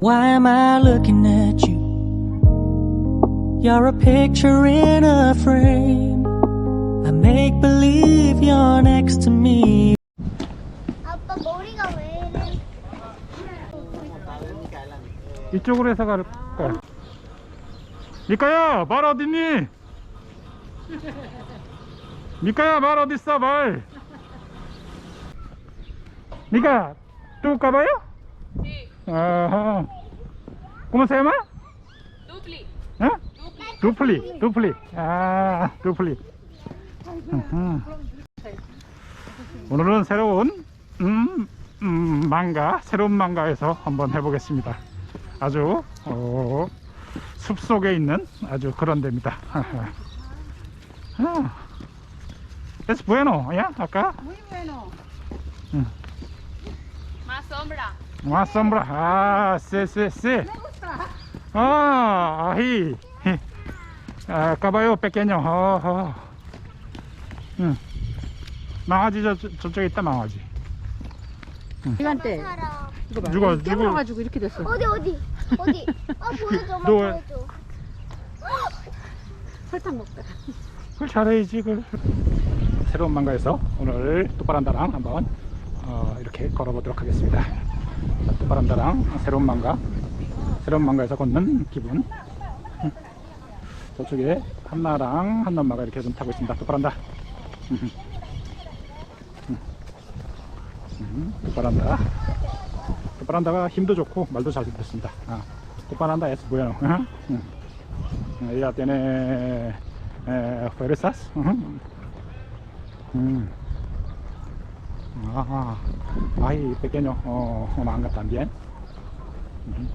Why am I looking at you? You're a picture in a frame. I make believe you're next to me. 아빠 머리가 왜 이래? 이쪽으로 해서 갈까? 미카야 말 어딨니? 미카야 말 어딨어 말 미카 또 가봐요? Sí, 아하 ¿Cómo se llama? dupli. 어? 두플리 두플리 아 두플리 음흠. 오늘은 새로운 음, 음, 망가 새로운 망가에서 한번 해보겠습니다 아주 어, 숲 속에 있는 아주 그런 데입니다 아, es bueno ya acá Muy bueno. Mm. Sombra. más sombra ah sí sí sí 아 ahí 아, caballo pequeño 어, 어. 응. 망아지 저, 저, 저쪽에 있다 망아지 시간대. 이거 봐. 누가- 깨물어가지고 이렇게 됐어. 어디 어디 어디? 아 보여줘, 엄마 너- 보여줘. 설탕 먹다. 그걸 잘해야지 그걸 새로운 망가에서 오늘 뚜바란다랑 한번 어, 이렇게 걸어보도록 하겠습니다 자, 뚜바란다랑 새로운 망가 새로운 망가에서 걷는 기분 음. 저쪽에 한나랑 한엄마가 이렇게 좀 타고 있습니다 뚜바란다 음. 음, 뚜바란다 뚜바란다가 힘도 좋고 말도 잘 듣습니다 아, bueno 응? 응. Ella tiene eh. Ah, hay pequeño oh, manga también. Mm.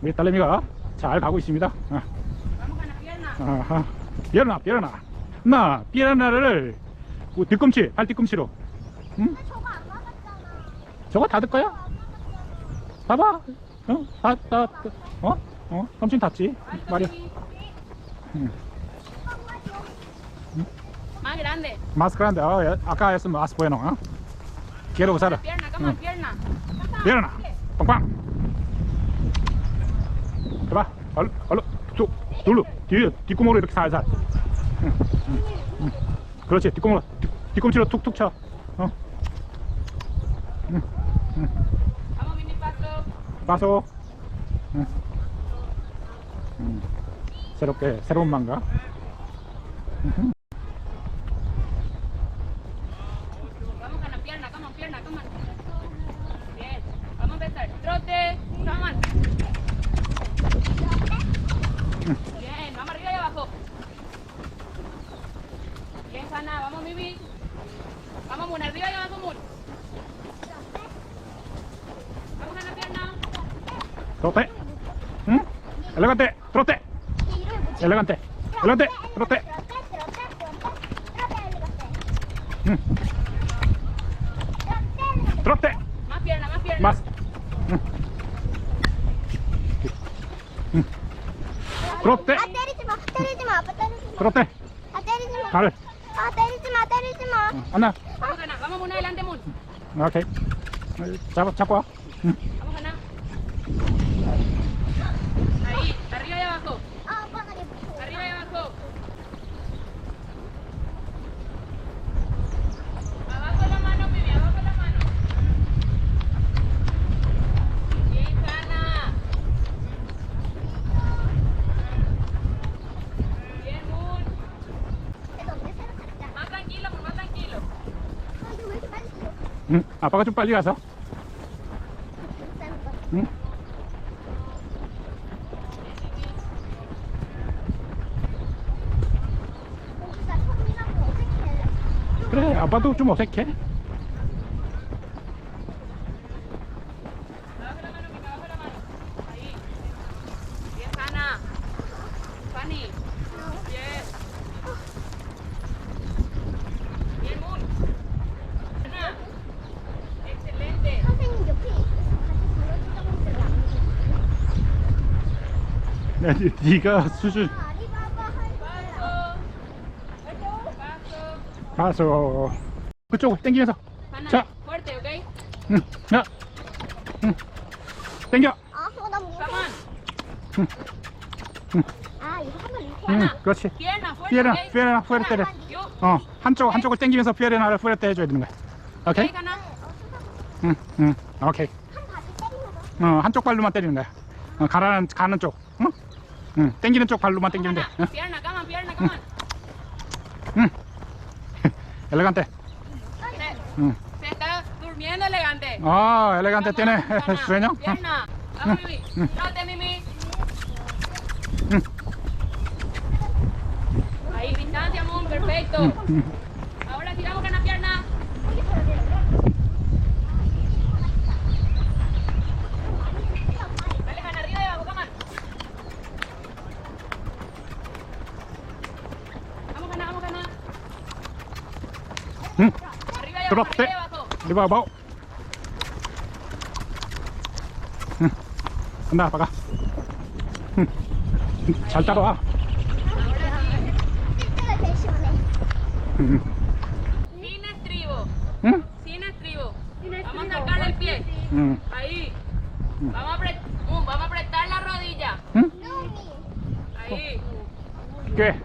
우리 딸내미가 잘 가고 있습니다. 아. 아하. pierna, pierna. 나그 뒤꿈치, 발 뒤꿈치로. 응? 저거 닫을 거야? 봐봐. 어? 다, 다, 다. 어? 어? 삼촌 닫지? 말이야. 응. Más grande. Más grande. 어, 야, acá es más bueno. ¿eh? Quiero usar. Pierna, come on, Mm. pierna. pierna. 빵빵. 해봐. 얼른, 얼른. 쭉, 둘로. 뒤, 뒷구멍으로 이렇게 살살. 응, 응, 응. 그렇지. 뒷구멍으로. 뒤, 뒤꿈치로 툭툭 쳐. 어? Mini paso. 음. 새롭게 새로운 망가. 음흠. Vamos con la pierna, come on, pierna, come on. Bien. Vamos a empezar. Trote. Come on. Bien, vamos arriba y abajo. Bien, Sana, vamos, Mimi. Vamos, Moon, arriba y abajo, Moon. Vamos con la pierna. trote. 응? 엘레간테. 트로테. 이 이름이 뭐지? 엘레간테. 엘레간테. 트로테. 트로테, 트로테, 트로테. 트로테 엘리가테. 응. 트로테. Más pierna, más pierna. 마스. 응. 응. 트로테. 아 때리지 마, 때리지 마, 아빠 때리지 마. 트로테. 아 때리지 마. 발. 아 때리지 마, 때리지 마. 응. 안나. Vamos, Sana. Vamos, Moon, adelante, Moon. 오케이. 잡아, 잡고 와. 응. Vamos, Ana. Ahí, arriba y abajo. 아 아빠 나 이거. Arriba y abajo. Abajo la mano, Mimi, abajo la mano. Bien, Hanna. Bien, Moon. 그래도 언니 새로 갔다. Más tranquilo, Moon, más tranquilo. 아 이거 왜 이렇게 빨리 줘? 응. 아빠가 좀 빨리 가서. 응. 그래, 아빠도 좀 어색해. Abajo la mano, Mimi, abajo la mano. Ahí. Bien, Hanna. Fanny. Bien. Bien, Moon. Hanna. Excelente. 선생님 옆에 있어서 같이 불러주자고 했는데 안 불러줘. 네, 아니, 네가. Paso. 가서 그쪽으로 당기면서 Hannah, 자. 응, 야, 응, 당겨. 아, 어, 나 무서워. Come on. 아, 이거 한번 이렇게. 응. 그렇지. 피에르나, 푸에르테레. Yo. 어, 한쪽 한쪽을 당기면서 피에르나를 푸에르테 해줘야 되는 거야. 오케이? ¿Ok, Hannah? 응, 응, 오케이. 한 바지 때리면서. 어, 한쪽 발로만 때리는 거야. 어, 가라는 가는 쪽. 응? 응, 당기는 쪽 발로만 당기면 돼. 응? Pierna, come on, pierna, come on. 응. 엘레간테. Se, 응. se está durmiendo elegante. 아, 엘레간테 Come on, 뛰네. Hannah. 수현형. 응. Pierna. Vamos, Mimi. Trote, Mimi. 응. Ahí, distancia, Moon, perfecto. Abajo. 리바바오. 응. 간다, 아빠가. 응. 잘 따라와. 뜰때가 제일 시원해. 응. Sin estribo, 응? sin estribo. Vamos a sacar el pie. 응. Ahí. Vamos a, apret- Moon, vamos a apretar la rodilla. 응? 눈이. Ahí. 꽤.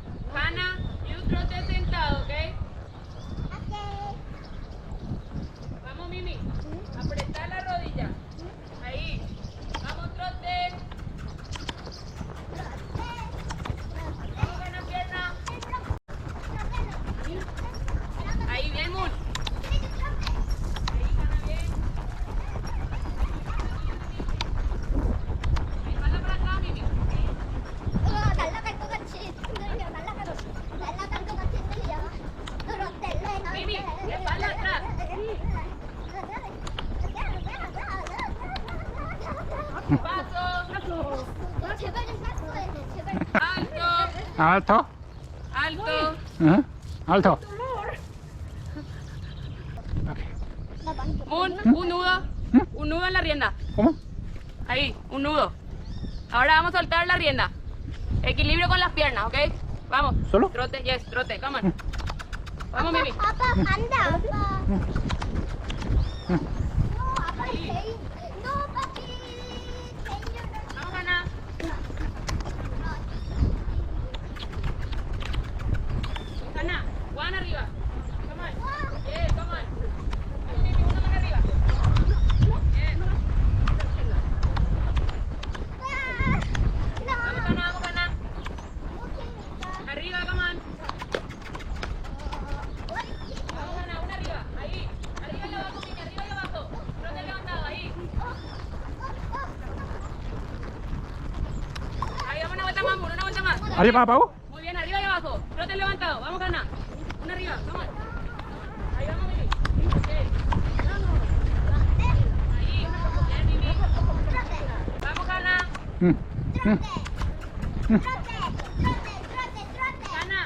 Alto. Alto. ¿Eh? Alto. ¿Eh? Un, nudo. ¿Eh? Un nudo en la rienda. ¿Cómo? Ahí, un nudo. Ahora vamos a soltar la rienda. Equilibrio con las piernas, ¿ok? Vamos. ¿Solo? Trote, yes, trote, come on. Vamos, Mimi. Una vuelta más. 알리바바오? Muy bien, arriba y abajo. Trote levantado. Vamos, Ana. Una arriba, vamos. Ahí vamos, Mimi. Ok. Ahí. Bien, Mimi. Vamos, Ana. 응. 응. Ana,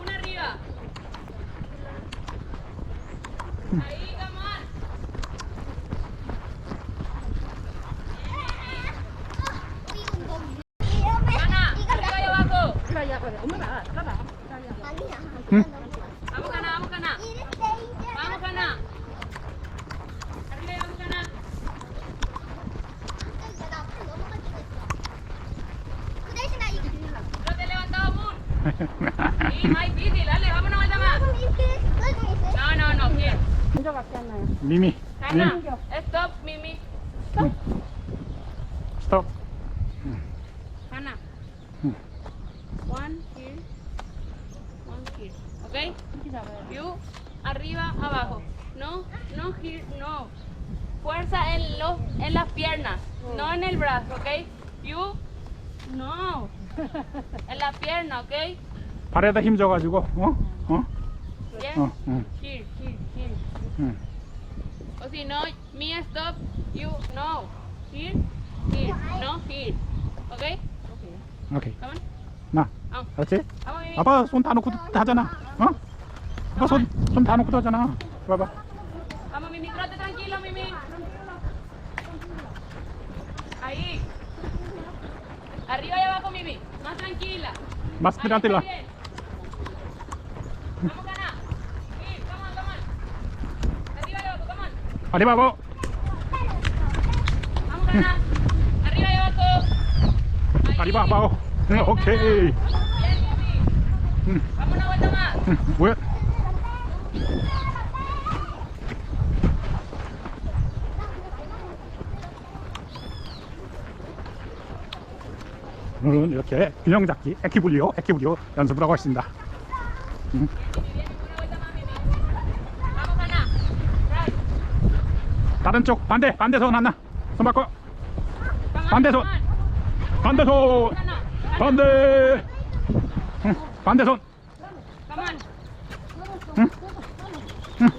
una arriba. Ahí, come on. Ana, arriba y abajo. 응? Vamos, Ana, vamos, Ana. Vamos, Ana. Arriba y vamos, Ana. Trote levantado, Moon. Sí, más difícil. Dale, vamos una vuelta más. No, no, no. Bien. 미미. Ana, 미미. stop, Mimi. 응. 스톱. Ana. 응. One here. One here. ¿Ok? You, arriba, abajo. No, no here, no. Fuerza en los, en las piernas, no en el brazo, ¿ok? You, no. En la pierna, ¿ok? 발에다 힘 줘 가지고, 어? 어? Yes. 어, 응. Here, here, here. 응. O si no, me stop, you, no. Here, here, no, here. ¿Ok? 오케이. Come on. 나. 어. 알았지? Vamos, Mimi. 아빠 손 다 놓고 하잖아. 어? 아빠 손, 손 다 놓고 하잖아. 봐봐. Vamos, Mimi, trote tranquilo, Mimi. Ahí. Arriba y abajo, Mimi. Más tranquila. Más Ahí, tranquila. Vamos una vuelta más. 응, 뭐야? 오늘은 이렇게 균형 잡기 에키블리오 에키블리오 연습을 하고 있습니다. Una vuelta más, Mimi. Vamos, Cana. Right. 다른 쪽 반대 반대 손 하나 손 바꿔 Come on, 반대 손 come on. 반대 손 Cana. 반대 응, 반대 손 Come on.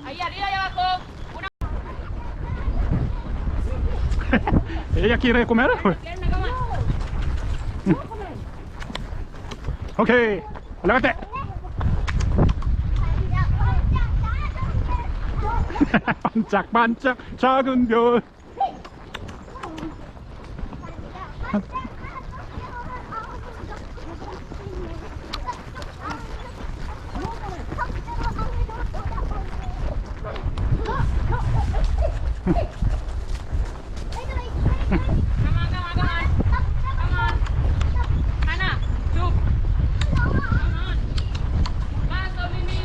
Ahí arriba y abajo. Una ella quiere on. 오케이 올라갈 때 반짝반짝 작은 별.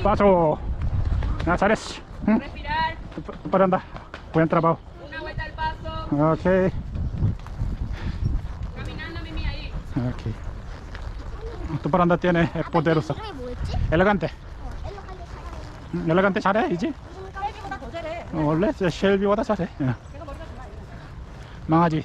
빠져 나 잘했어. 똑바로 한다 buen trabajo Una vuelta al paso. 오케이 Caminando, Mimi, ahí. 오케이 똑바로 한다 tiene el poderoso 이름이 뭐였지? 엘레간테 어, 엘로 갈리 잘하는 응, 엘레간테 잘해 더 잘해. 어, 원래 저 쉘비보다 잘해 예. 망하지.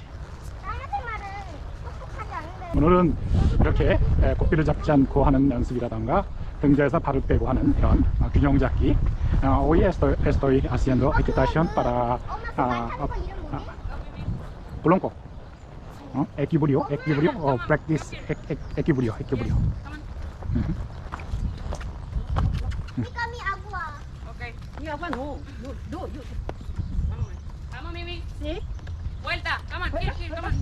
오늘은 이렇게 에, 고삐를 잡지 않고 하는 연습이라던가 등자에서 발을 빼고 하는 이런 어, 균형 잡기 어, hoy estoy, estoy haciendo equitación para 엄마 그 아, 말 타는 아, 거 이름 뭐지? blanco 어? equilibrio equilibrio o practice e, e, equilibrio equilibrio 피카미 아구아. Ok. 이 아빠 노, 노, 노, 요. Vamos, vamos, Mimi. Sí. Vuelta. Come on, here, here, come on.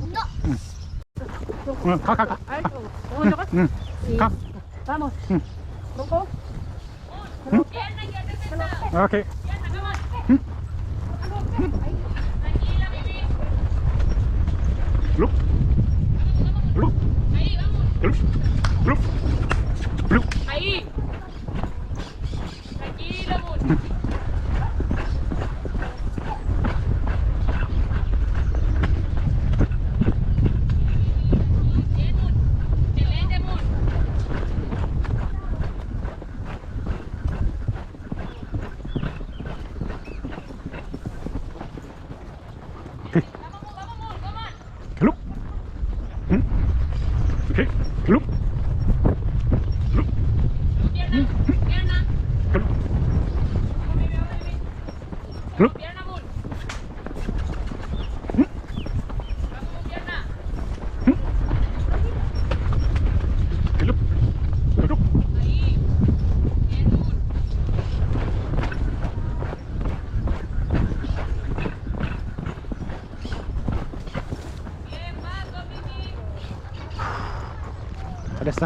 응, 가, 가, 가. Ay, ¿cómo lo 응, Sí. 가. Vamos. 응. ¿Poco? Pierna, quédate sentado. 오케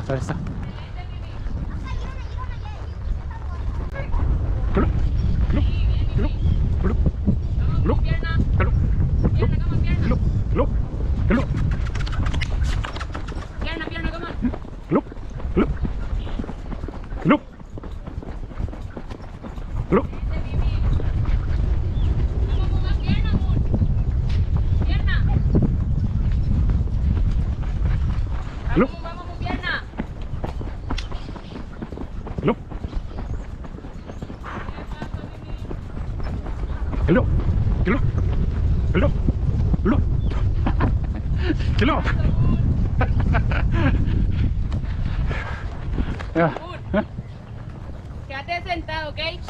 잘했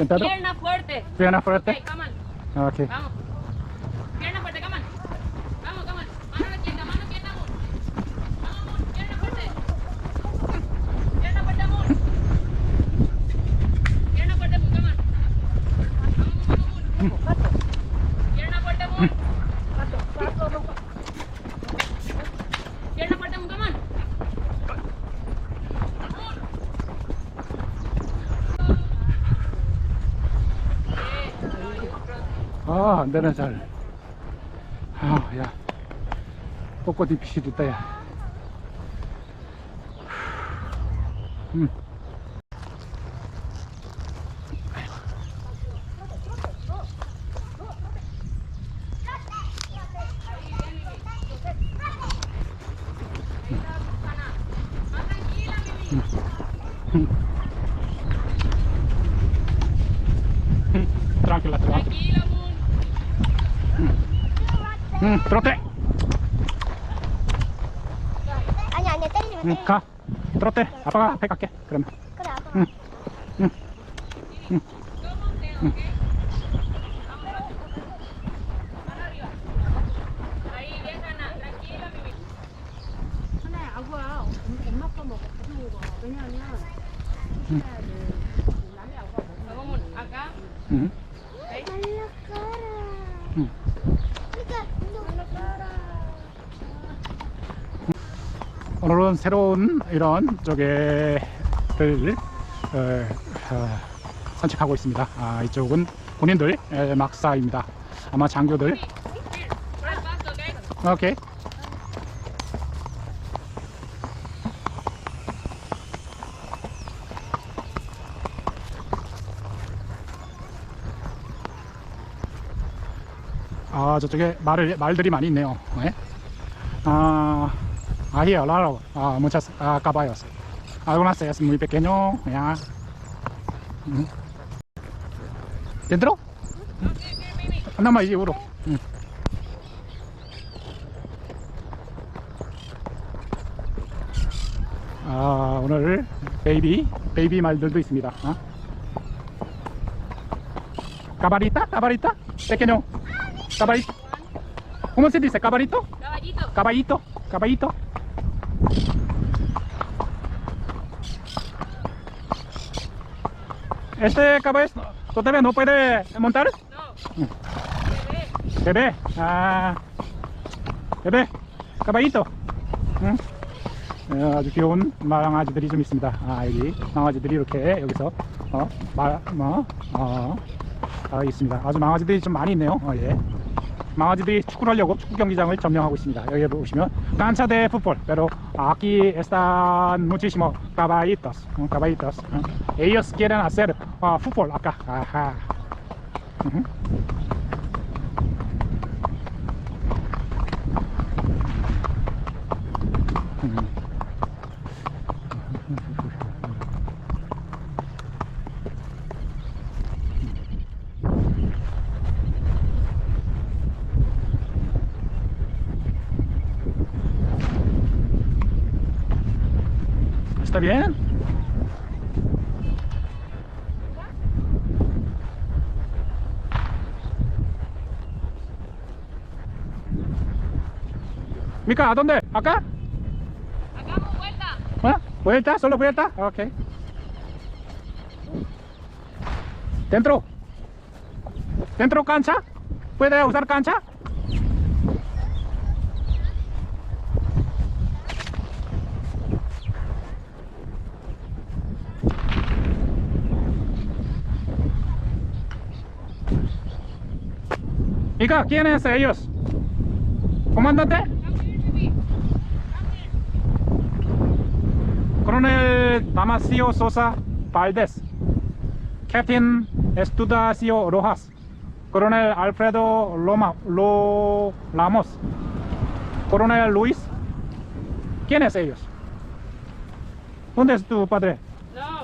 sentado, ¿ok? Sentado. Pierna fuerte. pierna Ok, fuerte. come on. 오케이. Vamos. 아, 안 되네, 잘. 아, 야. 벚꽃이 빛이 됐다, 야. 음. Tranquila, tranquila. 응, trote. 아니 아니 때리지 마. 응, 때리지 마. 가. trote. 아빠가 앞에 갈게. 그러면. 그래 아빠. 응. 응. Toma un dedo, ¿ok? Mano arriba. Ahí, bien, Ana. Tranquilo, mi vida. 하나의 아구야. 엄- 엄마 거 먹어. 가지고 가. 왜냐하면 응. 해야 돼. 남의 아구가 먹어. Vamos, Moon. Acá. 응. 날라가라. 응. 그러니까 날라가라. 오늘은 새로운 이런 조개를 어, 어, 산책하고 있습니다. 아, 이쪽은 본인들 에, 막사입니다. 아마 장교들. 오케이. 아 저쪽에 말 말들이 많이 있네요. 네? 아 ahí hablaron ah, muchas ah, caballos. Algunas es muy pequeño, ya. Mm. ¿Dentro? Nada más seguro. Mm. 아 오늘 베이비 베이비 말들도 있습니다. 어? cabarita, cabarita, pequeño, cabarito. ¿Cómo se dice? Cabarito, Caballito. caballito, caballito. Este caballo todavía no puede montar. No. Bebé. 베베, 아, 베베, 까바이토. 응? 어, 아주 귀여운 망아지들이 좀 있습니다. 아, 여기 망아지들이 이렇게 여기서 어, 마, 뭐, 어, 아, 있습니다. 아주 망아지들이 좀 많이 있네요. 어, 예. 망아지들이 축구를 하려고 축구 경기장을 점령하고 있습니다. 여기 보시면 pero aquí están muchísimos caballitos, 어, caballitos. 어. Ellos quieren hacer 어, fútbol acá. Bien? Mica, ¿a dónde? ¿Acá? Hagamos vuelta. ¿Ah? ¿Vuelta? ¿Solo vuelta? Ok. ¿Dentro? ¿Dentro cancha? ¿Puede usar cancha? Mica, ¿quiénes ellos? ¿Comandante? Coronel Damasio Sosa Valdez, Captain Estudacio Rojas, Coronel Alfredo Loma, Lo, Ramos, Coronel Luis. ¿Quiénes ellos? ¿Dónde es tu padre? No.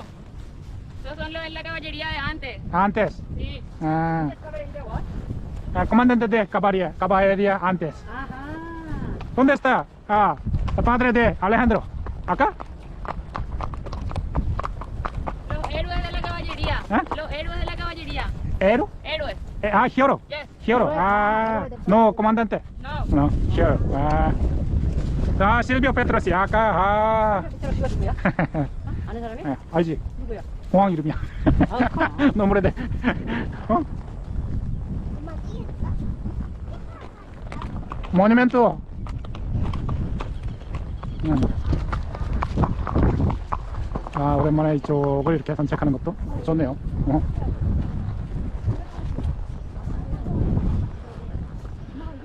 Esos son los de la caballería de antes. Antes. Sí. Ah, ah, comandante de caballería, caballería antes. 아하. ¿Dónde está? Ah, el padre de Alejandro. ¿Acá? Los héroes de la caballería. ¿Eh? Los héroes de la caballería. ¿Ero? Héroes. Eh, ah, Gioro. Yes. Gioro. Ah, no, comandante. No. No, sure. 아, 아 실비오 페트로시 아까 아, 페트로 씨가 누구야? 아는 사람이? 예, 알지? 누구야? 공항 이름이야. 아하. 너무 오래돼. 어? 모니멘트. 음. 아 오랜만에 이쪽을 이렇게 산책하는 것도 좋네요. 어?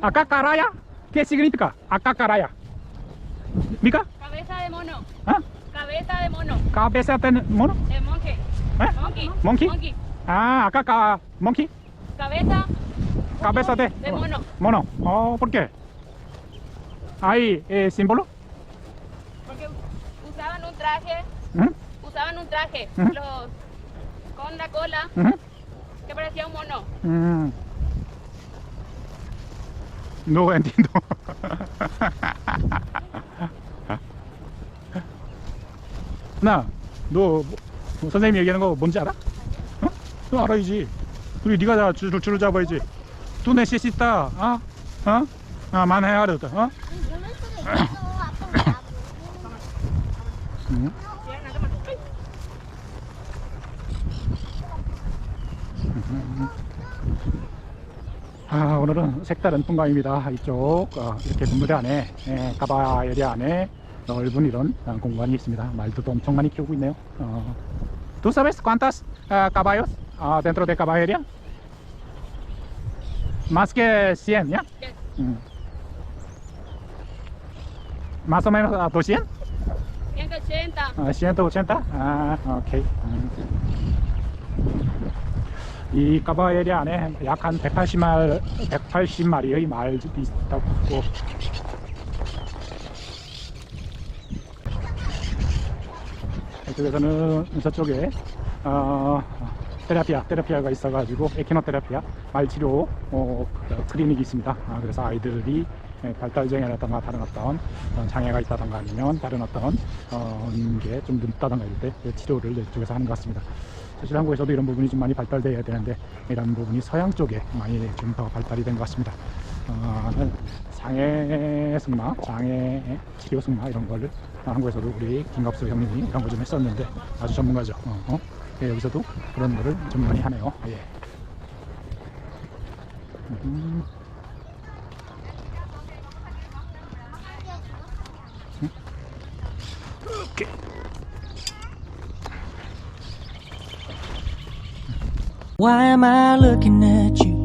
Acacaraya? ¿Qué significa? Acacaraya. ¿Mica? Cabeza de mono. ¿Ah? Cabeza de mono. Cabeza de mono? De monkey. ¿Eh? Monkey. Monkey? Monkey. Ah, acaca monkey? Cabeza Cabeza de, de mono. mono. Oh, ¿por qué? ¿Hay eh, símbolo? Porque usaban un traje, ¿Mm? usaban un traje, Ujú. los con la cola Ujú. que parecía un mono. Mm. No entiendo. 나, 너 뭐, 선생님이 얘기하는 거 뭔지 알아? 어? 너 알아야지. 우리 네가 다 줄을, 줄을 잡아야지. 또 necesita, 어? 어? 아, 만해야 돼. 어? 이럴 수도 있어. 아빠가 나보고. 응? 아, 오늘은 색다른 풍광입니다. 이쪽 어, 이렇게 분무대 안에 예, 가바 에리아 안에 넓은 이런 어, 공간이 있습니다. 말들도 엄청 많이 키우고 있네요. 어, ¿Tú sabes cuántas ah, caballos ah, dentro de Caba Area? Más que 100, ¿ya? Yes. Mm. Más o menos a 200? 180. 아, 180? 아, 오케 이. 음. 이 까바 에리아 안에 약 한 180말, 180마리의 말이 있다고. 이쪽에서는 저쪽에 어, 테라피아, 테라피아가 있어가지고 에키노테라피아 말 치료 어, 클리닉이 있습니다. 아, 그래서 아이들이 예, 발달 장애라든가 다른 어떤 어, 장애가 있다든가 아니면 다른 어떤 어, 게좀 늦다든가 이럴 때그 치료를 이쪽에서 하는 것 같습니다. 사실 한국에서도 이런 부분이 좀 많이 발달돼야 되는데 이런 부분이 서양 쪽에 많이 좀 더 발달이 된 것 같습니다. 어, 장애 승마, 장애 치료 승마 이런 거를 한국에서도 우리 김갑수 형님이 이런 거 좀 했었는데 아주 전문가죠. 어, 어? 예, 여기서도 그런 거를 좀 많이 하네요. 예. 음. 음? 오케이. Why am I looking at you?